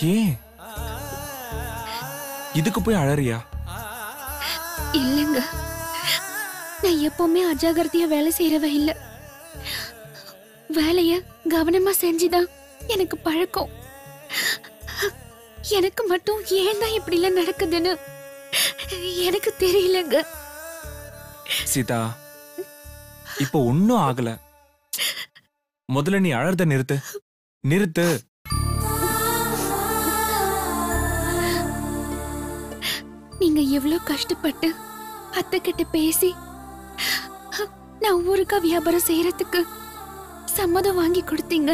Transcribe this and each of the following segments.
ஏன்? இதுக்கு போய் அழறியா? இல்லைங்க. நான் எப்பவுமே அஜாகிரதையா வேலை செய்யறவ இல்ல. வேலைய கவனமா செஞ்சுதான் எனக்கு பழக்கம். எனக்கு மட்டும் ஏன் தான் இப்படி எல்லாம் நடக்குதுன்னு எனக்கு தெரியலங்க. சீதா இப்போ ஒன்னும் ஆகல. முதல்ல நீ அழறத நிறுத்து. நிறுத்து. நீங்க எவ்வளவு கஷ்டப்பட்டு அத்தை கிட்ட பேசி நான் ஊருக்கா வியாபாரம் செய்யறதுக்கு சம்மதம் வாங்கி கொடுத்தீங்க.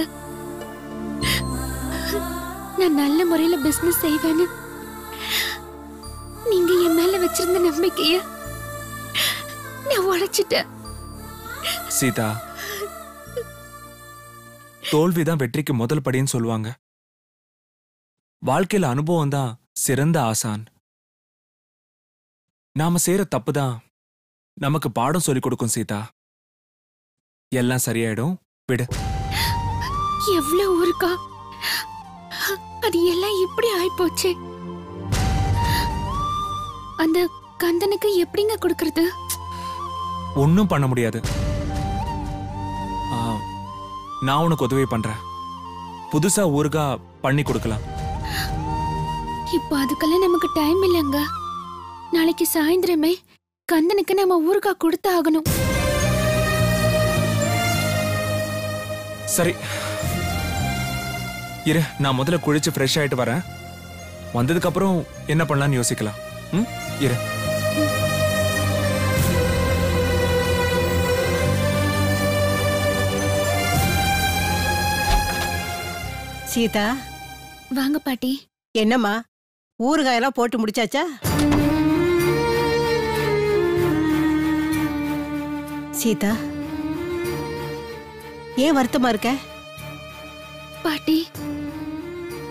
நான் நல்ல முறையில பிசினஸ் செய்வேன்னு. நீங்க என் மேல வச்சிருந்த நம்பிக்கைய நான் உடைச்சிட்டேன். சீதா தோல்விதான் வெற்றிக்கு முதல் படின்னு சொல்லுவாங்க. வாழ்க்கையில அனுபவம் தான் சிறந்த ஆசான். நாம செய்யற தப்பு தான் நமக்கு பாடம் சொல்லிக் கொடுக்கும் சீதா. எல்லாம் சரியாயிடும். விடு. எவ்வளவு ஊருக்கா? அது எல்லாம் இப்படி ஆயிப்போச்சு? அந்த கந்தனுக்கு எப்படிங்க கொடுக்கறது? ஒன்னும் பண்ண முடியாது. ஆ, நான் உனக்கு உதவி பண்றேன். புதுசா ஊருகா பண்ணி கொடுக்கலாம். இப்போ அதுக்கெல்லாம் நமக்கு டைம் இல்லைங்க. நாளைக்கு சாயந்தரமே கந்தனுக்கு நம்ம ஊருக்கா கொடுத்து ஆகணும். சரி. இரு நான் முதல்ல குளிச்சு ஃப்ரெஷ் ஆயிட்டு வரேன். வந்ததுக்கு அப்புறம் என்ன பண்ணலாம்னு யோசிக்கலாம். ம்? இரு. சீதா. வாங்க பாட்டி. என்னம்மா? ஊறுகாயெல்லாம் போட்டு முடிச்சாச்சா? சீதா ஏன் வருத்தமா இருக்க? பாட்டி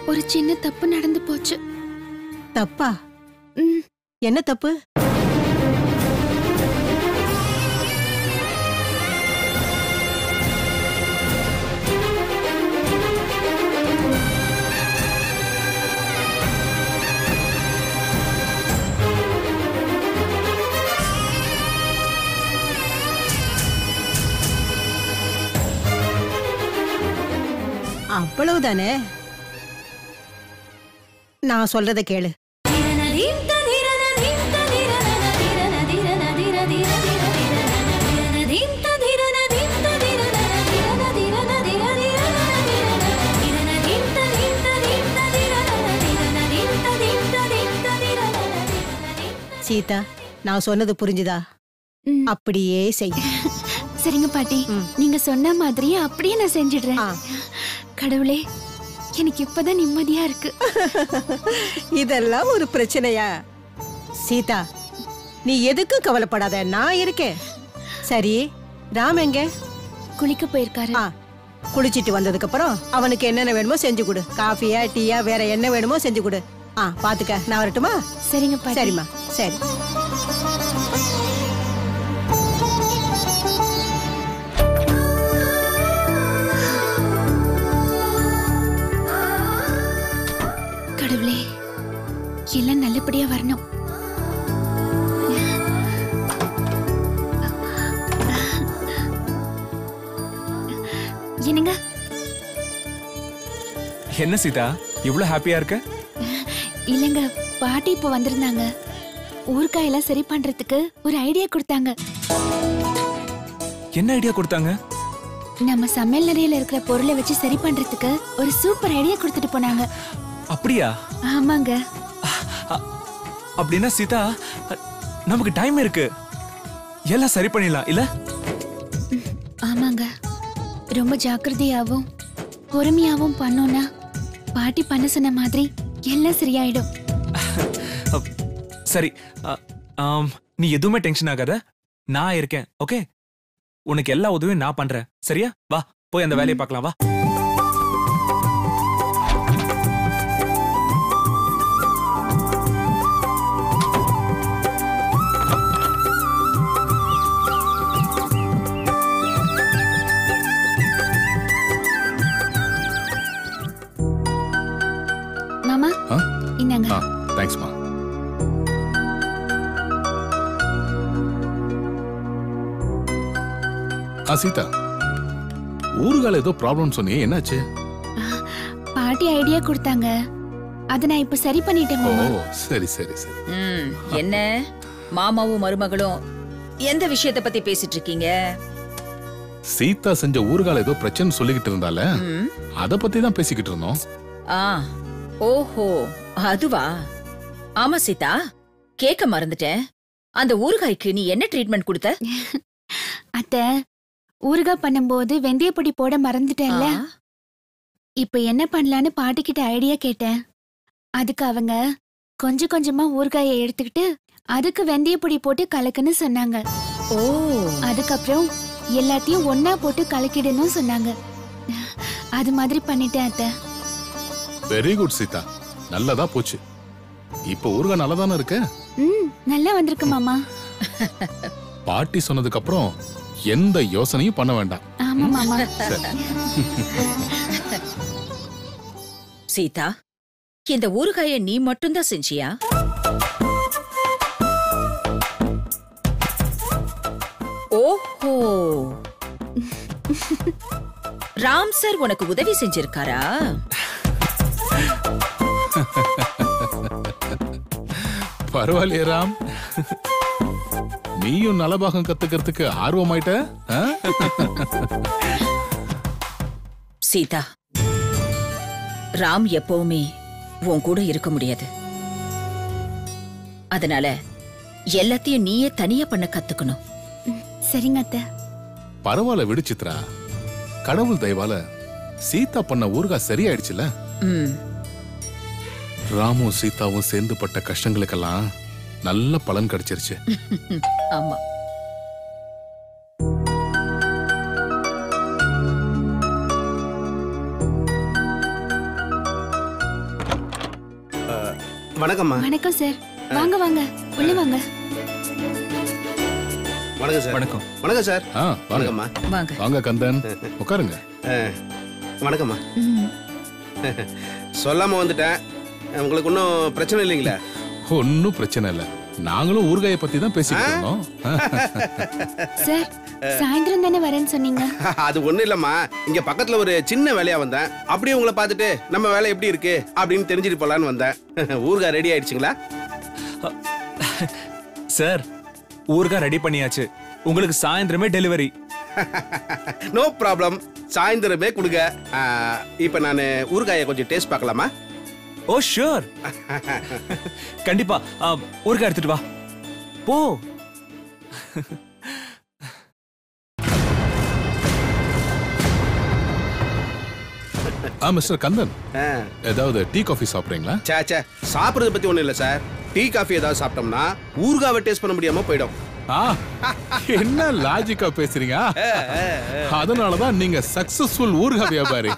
ஒரு சின்ன தப்பு நடந்து போச்சு. தப்பா? என்ன தப்பு? அவ்வளவுதானே நான் சொல்றத கேளு சீதா நான் சொன்னது புரிஞ்சுதா. அப்படியே செய் சரிங்க பாட்டி. நீங்க சொன்ன மாதிரியே அப்படியே நான் செஞ்சிடுறேன். கடவுளே எனக்கு இப்பதான் நிம்மதியா இருக்கு. இதெல்லாம் ஒரு பிரச்சனையா? சீதா நீ எதுக்கும் கவலைப்படாத நான் இருக்கேன். சரி ராம் எங்க? குளிக்க போயிருக்காரு. குளிச்சிட்டு வந்ததுக்கு அப்புறம் அவனுக்கு என்னென்ன வேணுமோ செஞ்சு கொடு. காஃபியா டீயா வேற என்ன வேணுமோ செஞ்சு கொடு. ஆ பாத்துக்க நான் வரட்டுமா? சரிங்க சரிம்மா சரி. நல்லபடியா வரணும். என்னங்க? என்ன சீதா இவ்ளோ ஹாப்பியா இருக்க? இல்லங்க பாட்டி இப்போ வந்திருந்தாங்க. ஊறுகாயெல்லாம் சரி பண்றதுக்கு ஒரு ஐடியா கொடுத்தாங்க. என்ன ஐடியா கொடுத்தாங்க? நம்ம சமையல் நிறையில இருக்கிற பொருளை வச்சு சரி பண்றதுக்கு ஒரு சூப்பர் ஐடியா கொடுத்துட்டு போனாங்க. அப்படியா? ஆமாங்க. அப்படின்னா சீதா நமக்கு டைம் இருக்கு. எல்லாம் சரி பண்ணிடலாம் இல்ல? ஆமாங்க. ரொம்ப ஜாக்கிரதையாவும் பொறுமையாவும் பண்ணோம்னா பாட்டி பண்ண சொன்ன மாதிரி எல்லாம் சரியாயிடும். சரி நீ எதுவுமே டென்ஷன் ஆகாத. நான் இருக்கேன் ஓகே உனக்கு எல்லா உதவியும் நான் பண்றேன் சரியா? வா போய் அந்த வேலையை பார்க்கலாம் வா. சீதா ஊருகால ஏதோ ப்ராப்ளம் சொன்னியே என்னாச்சு? பாட்டி ஐடியா கொடுத்தாங்க. அதை நான் இப்ப சரி பண்ணிட்டேன் ஓ மாமா சரி சரி சரி. ம் என்ன? மாமாவும் மருமகளும் எந்த விஷயத்த பத்தி பேசிட்டு இருக்கீங்க? சீதா செஞ்ச ஊருகால ஏதோ பிரச்சனை சொல்லிக்கிட்டு இருந்தால ம், அத பத்தி தான் பேசிக்கிட்டு இருந்தோம். ஆ ஓஹோ அதுவா? ஆமா சீதா கேட்க மறந்துட்டேன். அந்த ஊறுகாய்க்கு நீ என்ன ட்ரீட்மெண்ட் கொடுத்த? அத்தை ஊறுகாய் பண்ணும்போது வெந்தயப்பொடி போட மறந்துட்டேன்ல. இப்ப என்ன பண்ணலான்னு பாட்டி கிட்ட ஐடியா கேட்டேன். அதுக்கு அவங்க கொஞ்சம் கொஞ்சமா ஊறுகாயை எடுத்துக்கிட்டு அதுக்கு வெந்தயப்பொடி போட்டு கலக்குன்னு சொன்னாங்க. ஓ. அதுக்கப்புறம் எல்லாத்தையும் ஒன்னா போட்டு கலக்கிடணும் சொன்னாங்க. அது மாதிரி பண்ணிட்டேன் அத்தை. Very good Sita. நல்லதா போச்சு. இப்ப ஊருகா நல்லா தானே இருக்கு? ம் நல்லா வந்திருக்கு மாமா. பாட்டி சொன்னதுக்கு அப்புறம் எந்த யோசனையும் பண்ண வேண்டாம். ஆமா மாமா. சீதா இந்த ஊறுகாய நீ மட்டும்தான் செஞ்சியா? ஓஹோ. ராம் சார் உனக்கு உதவி செஞ்சிருக்காரா? பரவாயில்லையே ராம். நீயும் நலபாகம் கத்துக்கிறதுக்கு ஆர்வமாயிட்ட? சீதா ராம் எப்பவுமே உன் கூட இருக்க முடியாது. அதனால எல்லாத்தையும் நீயே தனியா பண்ண கத்துக்கணும். சரிங்க அத்தை. பரவாயில்ல விடு சித்ரா. கடவுள் தயவால சீதா பண்ண ஊருகா சரியாயிடுச்சுல? ம். ராமும் சீதாவும் சேர்ந்து பட்ட கஷ்டங்களுக்கெல்லாம் நல்ல பலன் கிடைச்சிருச்சு. ஆமா. வணக்கம்மா. வணக்கம் சார். வாங்க வாங்க. உள்ள வாங்க. வணக்கம் சார். வணக்கம். வணக்கம் சார். ஆ வணக்கம்மா. வாங்க. வாங்க கந்தன். உட்காருங்க. வணக்கம்மா. சொல்லாம வந்துட்டேன். உங்களுக்கு ஒன்றும் பிரச்சனை இல்லைங்களா? ஒன்னும் பிரச்சனை இல்ல. நாங்களும் ஊறுகாயை பத்தி தான் இருந்தோம் ஆ, சார் சாயந்தரம் தானே வரேன்னு சொன்னீங்க? அது ஒண்ணும் இல்லம்மா. இங்க பக்கத்துல ஒரு சின்ன வேலையா வந்தேன். அப்படியே உங்களை பார்த்துட்டு நம்ம வேலை எப்படி இருக்கு? அப்படின்னு தெரிஞ்சுட்டு போலான்னு வந்தேன். ஊருகா ரெடி ஆயிடுச்சுங்களா? சார் ஊறுகாய் ரெடி பண்ணியாச்சு. உங்களுக்கு சாயந்தரமே டெலிவரி. நோ ப்ராப்ளம் சாயந்தரமே கொடுங்க. இப்ப நான் ஊறுகாயை கொஞ்சம் டேஸ்ட் பார்க்கலாமா? ஓ ஷூர் கண்டிப்பா. ஆ, ஊறுகாய் எடுத்துட்டு வா. போ. ஆ மிஸ்டர் கந்தன். ஏதாவது டீ காஃபி சாப்பிடுறீங்களா? சே சே சாப்பிட்றத பத்தி ஒண்ணும் இல்ல சார். டீ காஃபி ஏதாவது சாப்பிட்டோம்னா ஊறுகாவை டேஸ்ட் பண்ண முடியாம போயிடும். என்ன லாஜிக்கா பேசுறீங்க? அதனாலதான் நீங்க சக்சஸ்ஃபுல் ஊர்கா வியாபாரி.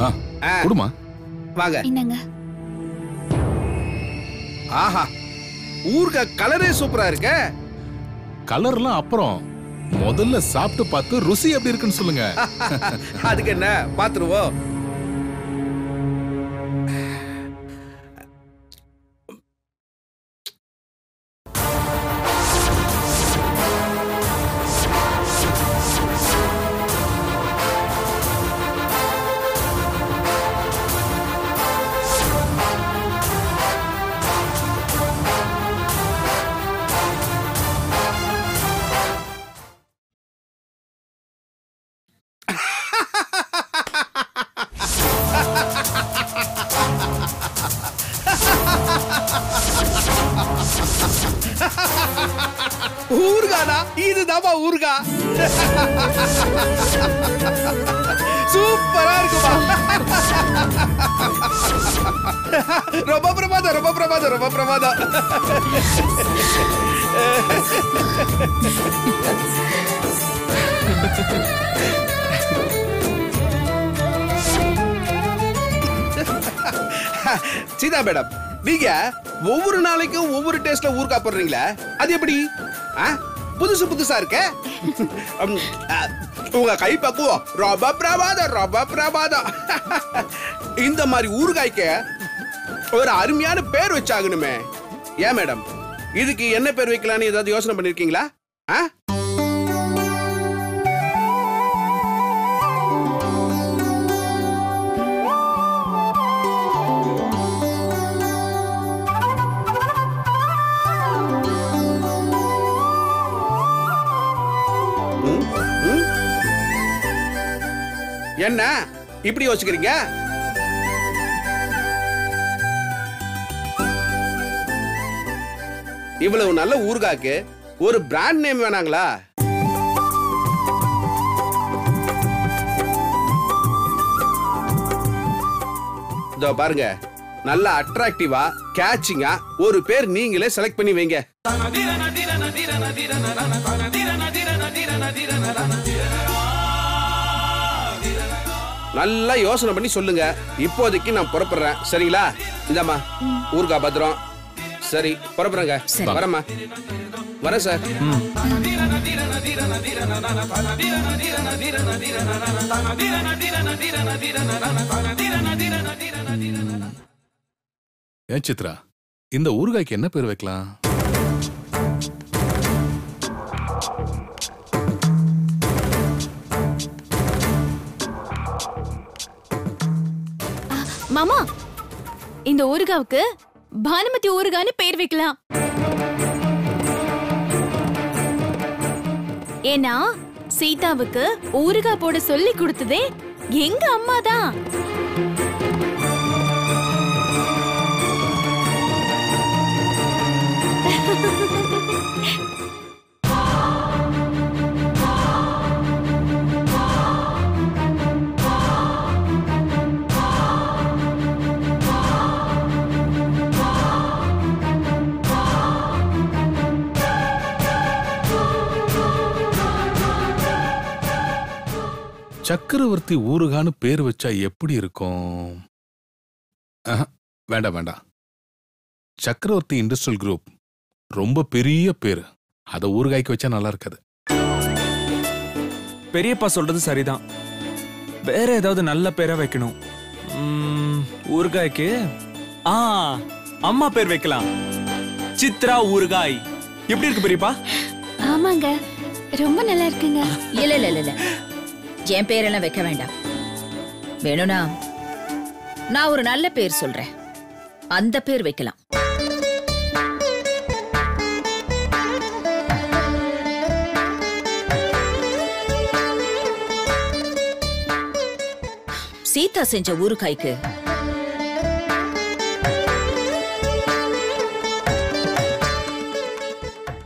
ஆ, குடுமா. வாங்க. ஆஹா ஊறுகா கலரே சூப்பரா இருக்கே. கலர்லாம் அப்புறம் முதல்ல சாப்பிட்டு பார்த்து ருசி எப்படி இருக்குன்னு சொல்லுங்க. அதுக்கு என்ன பாத்துருவோம். சீதா மேடம் நீங்க ஒவ்வொரு நாளைக்கும் ஒவ்வொரு டேஸ்ட்ல ஊறுகாய் போடுறீங்களா அது எப்படி? ஆ? புதுசு புதுசா இருக்க? உங்க கை பக்குவம். ரொம்ப பிரபாதம் ரொம்ப பிரபாதம் இந்த மாதிரி ஊறுகாய்க்கு ஒரு அருமையான பேர் வச்சாகணுமே. ஏன் மேடம்? இதுக்கு என்ன பேர் வைக்கலான்னு ஏதாவது யோசனை பண்ணிருக்கீங்களா? ஆ? என்ன இப்படி யோசிக்கிறீங்க இவ்வளவு நல்ல ஊர்காக்கு ஒரு பிராண்ட் நேம் வேணாங்களா இதோ பாருங்க நல்ல அட்ராக்டிவா கேட்சிங்கா ஒரு பேர் நீங்களே செலக்ட் பண்ணி வைங்க நல்லா யோசனை பண்ணி சொல்லுங்க. இப்போதைக்கு நான் புறப்படுறேன். சரிங்களா? இந்தாம்மா ஊர்கா பத்திரம். சரி புறப்படுறேங்க. வரேம்மா. வரேன் சார். ஏன் சித்ரா? இந்த ஊறுகாய்க்கு என்ன பேர் வைக்கலாம்? மாமா இந்த ஊறுகாவுக்கு பானுமதி ஊறுகான்னு பேர் வைக்கலாம். ஏன்னா சீதாவுக்கு ஊறுகாய் போட சொல்லி கொடுத்ததே எங்க அம்மா தான் சக்கரவர்த்தி ஊறுகான்னு பேர் வச்சா எப்படி இருக்கும்? வேண்டாம் வேண்டாம் சக்கரவர்த்தி இண்டஸ்ட்ரியல் குரூப். ரொம்ப பெரிய பேர். அதை ஊறுகாய்க்கு வச்சா நல்லா இருக்காது. பெரியப்பா சொல்றது சரிதான். வேற ஏதாவது நல்ல பேரா வைக்கணும். உம், ஊறுகாய்க்கு? ஆ அம்மா பேர் வைக்கலாம். சித்ரா ஊறுகாய். எப்படி இருக்கு பெரியப்பா? ஆமாங்க. ரொம்ப நல்லா இருக்குங்க. இல்ல இல்ல இல்ல. என் பேரெல்லாம் வைக்க வேண்டாம். வேணும்னா நான் ஒரு நல்ல பேர் சொல்றேன். அந்த பேர் வைக்கலாம். சீதா செஞ்ச ஊறுகாய்க்கு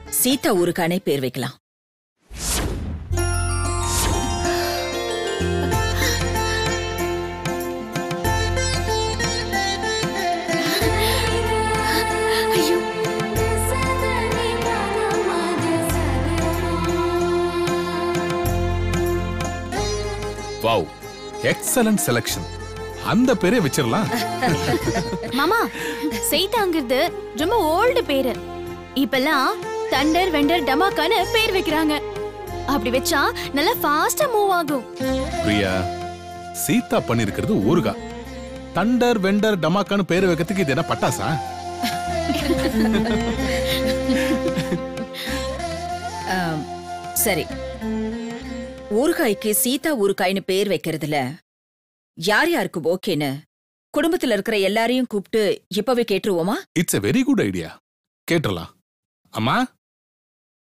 சீதா ஊருக்கானே பேர் வைக்கலாம். வாவ் எக்ஸலன்ட் செலக்ஷன் அந்த பேரே வச்சிடலாம் மாமா செய்தாங்கிறது ரொம்ப ஓல்டு பேரு. இப்பெல்லாம் தண்டர் வெண்டர் டமாக்கான பேர் வைக்கிறாங்க. அப்படி வச்சா நல்லா ஃபாஸ்டா மூவ் ஆகும். பிரியா சீதா பண்ணிருக்கிறது ஊறுகாய். தண்டர் வெண்டர் டமாக்கான்னு பேர் வைக்கிறதுக்கு இது என்ன பட்டாசா? சரி. ஊறுகாய்க்கு சீதா ஊறுகாய்னு பேர் வைக்கிறதுல யார் யாருக்கு ஓகேன்னு குடும்பத்துல இருக்கிற எல்லாரையும் கூப்பிட்டு இப்பவே கேட்டுருவோமா? It's a very good idea கேட்டுறலாம். அம்மா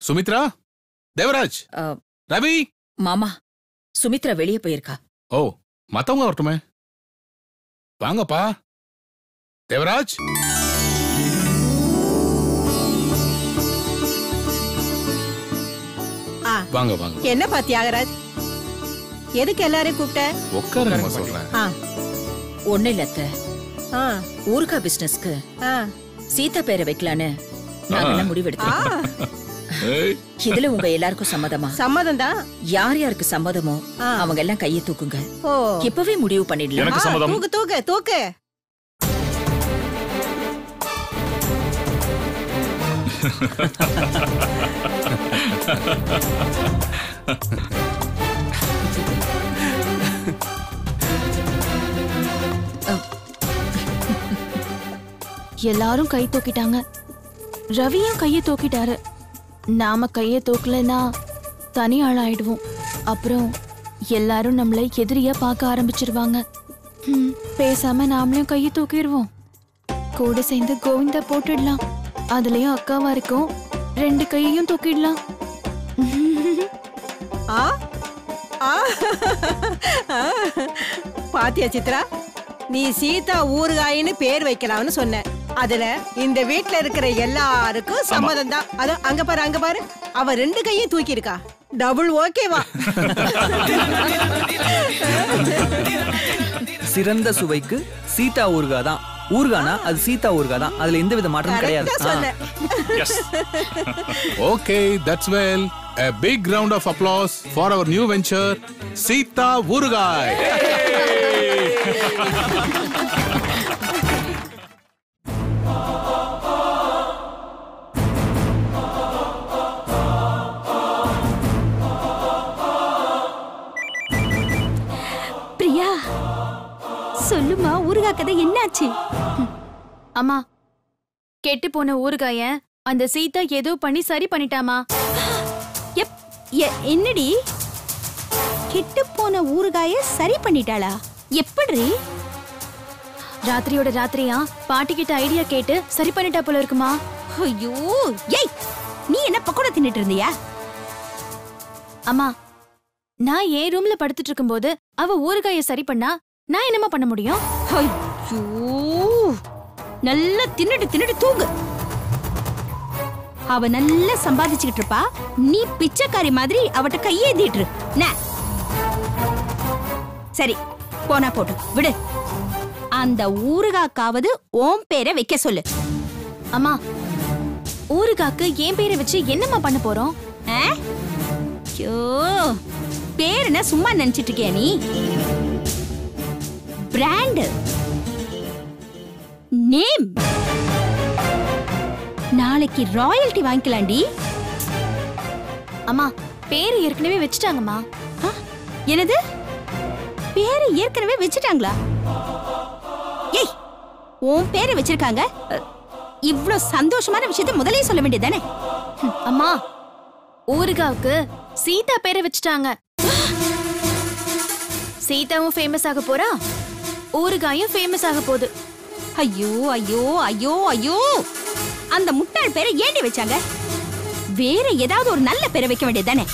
சுமித்ரா? தேவராஜ்! ரவி! மாமா சுமித்ரா வெளியே போயிருக்கா. ஓ மத்தவங்க வரட்டுமே. வாங்கப்பா. தேவராஜ்! ஆ வாங்க வாங்க. என்னப்பா தியாகராஜ்? எதுக்கு எல்லாரையும் கூப்பிட்ட? உட்காருங்கம்மா சொல்றேன் ஒண்ணு இல்ல அத்தை. ஊறுகாய் பிசினஸ்க்கு சீதா பேரை வைக்கலான்னு ஆ. முடிவெடுத்தோம் இதுல உங்க எல்லாருக்கும் சம்மதமா? சம்மதம் தான் யார் யாருக்கு சம்மதமோ. அவங்க எல்லாம் கையை தூக்குங்க. ஓ. இப்பவே முடிவு பண்ணிடலாம். தூக்கு தூக்கு தூக்கு. எல்லாரும் கை தூக்கிட்டாங்க. ரவியும் கையை தூக்கிட்டாரு. நாம கையை தூக்கலைன்னா தனி ஆளாயிடுவோம். அப்புறம் எல்லாரும் நம்மளை எதிரியா பார்க்க ஆரம்பிச்சிருவாங்க. ம், பேசாம நாமளும் கையை தூக்கிடுவோம். கூட சேர்ந்து கோவிந்தா போட்டுடலாம். அதுலயும் அக்காவா இருக்கும். ரெண்டு கையையும் தூக்கிடலாம். ஆ? பாத்தியா சித்ரா? நீ சீதா ஊறுகாயின்னு பேர் வைக்கலாம்னு சொன்ன. அதுல இந்த வீட்ல இருக்கிற எல்லாருக்கும் சம்மதம் தான் அது அங்க பாரு அங்க பாரு. அவ ரெண்டு கையும் தூக்கி இருக்கா டபுள் ஓகேவா சிறந்த சுவைக்கு சீதா ஊறுகாய் தான். ஊறுகானா அது சீதா ஊறுகாய் தான். அதுல எந்த வித மாற்றமும் கிடையாது. Okay that's well a big round of applause for our new venture Sita Oorugai. கதை என்னாச்சு? அம்மா கெட்டு போன ஊறுகாய அந்த சீதா ஏதோ பண்ணி சரி பண்ணிட்டாமா? என்னடி? கெட்டு போன ஊறுகாய சரி பண்ணிட்டாளா? எப்படி ராத்திரியோட ராத்திரியா? பாட்டி கிட்ட ஐடியா கேட்டு சரி பண்ணிட்டா போல இருக்குமா? ஐயோ ஏய் நீ என்ன பக்கோடா தின்னுட்டு இருந்தியா? அம்மா நான் என் ரூம்ல படுத்துட்டு இருக்கும்போது அவ ஊறுகாய சரி பண்ணா நான் என்னமா பண்ண முடியும்? நல்லா தின்னுட்டு தின்னுட்டு தூங்கு. அவ நல்லா சம்பாதிச்சுக்கிட்டு இருப்பா. நீ பிச்சைக்காரி மாதிரி அவட்ட கையேந்திட்டு என்ன சரி போனா போட்டு விடு. அந்த ஊறுகாக்காவது ஓம் பேரை வைக்க சொல்லு. அம்மா ஊறுகாக்கு என் பேரை வச்சு என்னம்மா பண்ண போறோம்? ஆ? ஐயோ பேர் என்ன சும்மா நினைச்சிட்டு இருக்கியா நீ? பிராண்டு. நேம். நாளைக்கு ராயல்டி வாங்கிக்கலாம்டி அம்மா பேரு ஏற்கனவே வச்சுட்டாங்கம்மா. என்னது? பேரு ஏற்கனவே வச்சுட்டாங்களா? ஏய் உன் பேரை வச்சிருக்காங்க. அ, இவ்ளோ சந்தோஷமான விஷயத்த முதல்லயே சொல்ல வேண்டியதானே அம்மா ஊறுகாவுக்கு சீதா பேரை வச்சுட்டாங்க. சீதாவும் ஃபேமஸ் ஆக போறா? ஊறுகாயும் ஃபேமஸ் ஆக போகுது. ஐயோ ஐயோ ஐயோ ஐயோ. அந்த முட்டாள் பேரை ஏண்டி வச்சாங்க? வேற ஏதாவது ஒரு நல்ல பேரை வைக்க வேண்டியதானே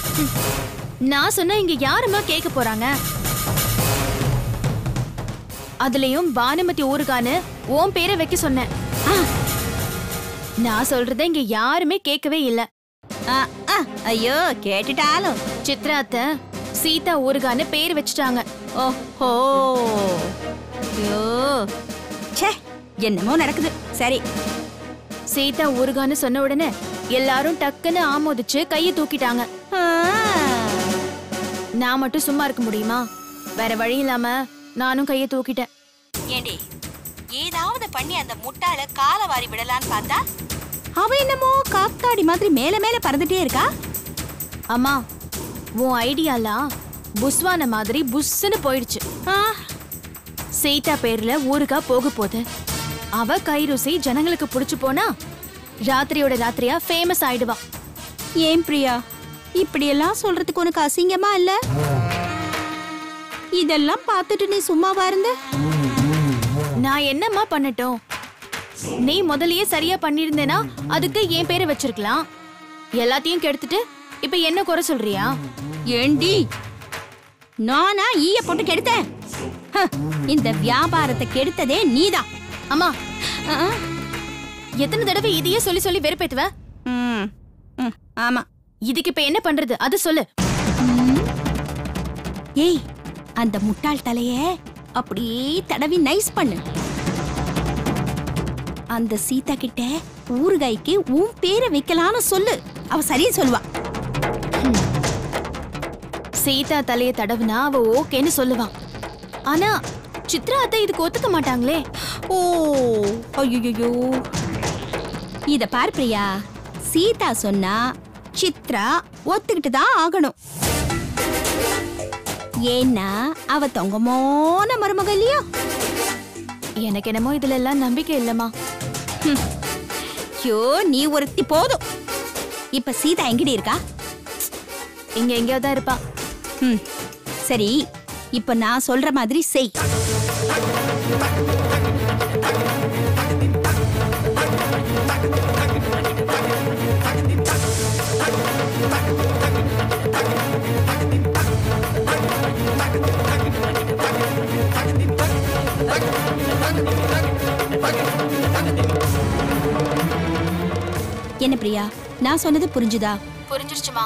நான் சொன்னா இங்க யாருமா கேட்க போறாங்க? அதுலயும் பானுமதி ஊறுகான்னு உன் பேரை வைக்க சொன்னேன். நான் சொல்றத இங்க யாருமே கேட்கவே இல்ல. ஐயோ கேட்டுட்டாலும். சித்ரா அத்தை சீதா ஊறுகான்னு பேர் வச்சுட்டாங்க. ஓஹோ. ஐயோ. ச்சே. என்னமோ நடக்குது. சரி. சீதா ஊறுகான்னு சொன்ன உடனே எல்லாரும் டக்குன்னு ஆமோதிச்சு கையை தூக்கிட்டாங்க. நான் மட்டும் சும்மா இருக்க முடியுமா? வேற வழி இல்லாம நானும் கையை தூக்கிட்டேன். ஏண்டி ஏதாவது பண்ணி அந்த முட்டாள கால வாரி விடலான்னு பார்த்தா? அவ என்னமோ காத்தாடி மாதிரி மேல மேல பறந்துட்டே இருக்கா? அம்மா உன் ஐடியாலாம் புஸ்வான மாதிரி புஸ்ஸுன்னு போயிடுச்சு. ஆ, சீதா பேர்ல ஊருக்கா போக போகுது. அவ கை ருசி ஜனங்களுக்கு புடிச்சு போனா ராத்திரியோட ராத்திரியா ஃபேமஸ் ஆயிடுவா. ஏன் பிரியா? இப்படியெல்லாம் சொல்றதுக்கு உனக்கு அசிங்கமா இல்ல? இதெல்லாம் பார்த்துட்டு நீ சும்மாவா இருந்த? நான் என்னம்மா பண்ணட்டும்? நீ முதல்லயே சரியா பண்ணிருந்தேனா அதுக்கு என் பேரை வச்சிருக்கலாம். எல்லாத்தையும் கெடுத்துட்டு இப்ப என்ன குறை சொல்றியா? ஏண்டி? நானா ஈய போட்டு கெடுத்தேன். இந்த வியாபாரத்தை கெடுத்ததே நீதான். அம்மா. எத்தனை தடவை இதையே சொல்லி சொல்லி வெறுப்பேத்துவ? ஆமா. இதுக்கு இப்ப என்ன பண்றது? அது சொல்லு. ஏய் அந்த முட்டாள் தலைய அப்படியே தடவி நைஸ் பண்ணு. அந்த சீதா கிட்ட ஊறுகாய்க்கு உன் பேரை வைக்கலாம்னு சொல்லு. அவ சரியா சொல்லுவா. சீதா தலைய தடவுனா அவ ஓகேன்னு சொல்லுவான் ஆனா சித்ரா அத்தை இதுக்கு ஒத்துக்க மாட்டாங்களே. ஓ ஐயோ இத பார் பிரியா. சீதா சொன்னா சித்ரா ஒத்துக்கிட்டு தான் ஆகணும். ஏன்னா அவ தொங்கமோன மருமக இல்லையா? எனக்கு என்னமோ இதுல எல்லாம் நம்பிக்கை இல்லம்மா. ஐயோ நீ ஒருத்தி போதும். இப்ப சீதா எங்கடி இருக்கா? இங்க எங்கேயோ தான் இருப்பா. ம் சரி இப்ப நான் சொல்ற மாதிரி செய். என்ன பிரியா? நான் சொன்னது புரிஞ்சுதா? புரிஞ்சிருச்சுமா.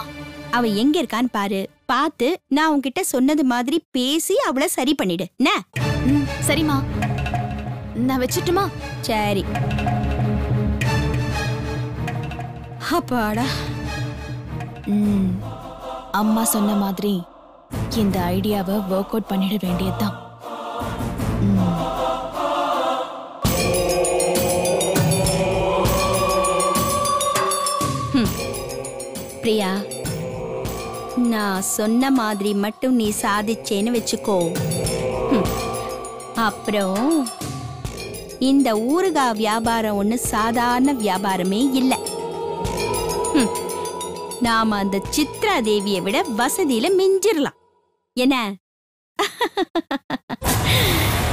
அவ எங்க இருக்கான்னு பாரு. பார்த்து நான் உன்கிட்ட சொன்னது மாதிரி பேசி அவளை சரி பண்ணிடு. என்ன? சரிம்மா. நான் வச்சுட்டுமா? சரி. அப்பாடா. அம்மா சொன்ன மாதிரி இந்த ஐடியாவை ஒர்க் அவுட் பண்ணிட வேண்டியதுதான். பிரியா நான் சொன்ன மாதிரி மட்டும் நீ சாதிச்சேன்னு வச்சுக்கோ. அப்புறம் இந்த ஊறுகாய் வியாபாரம் ஒண்ணு சாதாரண வியாபாரமே இல்லை. நாம அந்த சித்ரா தேவியை விட வசதியில மிஞ்சிடலாம் என்ன?